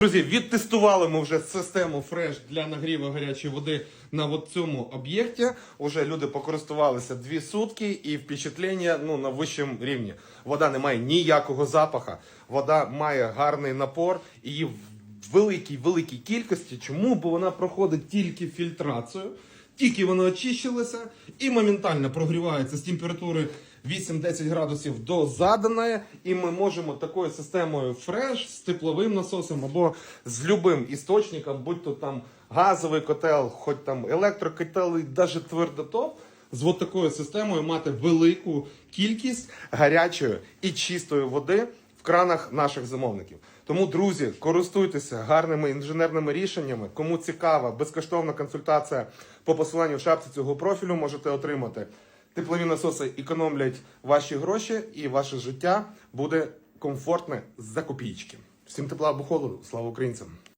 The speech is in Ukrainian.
Друзі, відтестували ми вже систему фреш для нагріву гарячої води на цьому об'єкті. Уже люди покористувалися дві сутки і впечатлення ну, на вищому рівні. Вода не має ніякого запаха, вода має гарний напор і її в великій великій кількості. Чому? Бо вона проходить тільки фільтрацію, тільки вона очищилася і моментально прогрівається з температури 8-10 градусів до заданої, і ми можемо такою системою фреш з тепловим насосом або з любим істочником, будь то там газовий котел, хоч там електрокотел, і навіть твердотоп, з от такою системою мати велику кількість гарячої і чистої води кранах наших замовників. Тому, друзі, користуйтеся гарними інженерними рішеннями. Кому цікава безкоштовна консультація по посиланню в шапці цього профілю, можете отримати. Теплові насоси економлять ваші гроші, і ваше життя буде комфортне за копійки. Всім тепла або холоду. Слава українцям!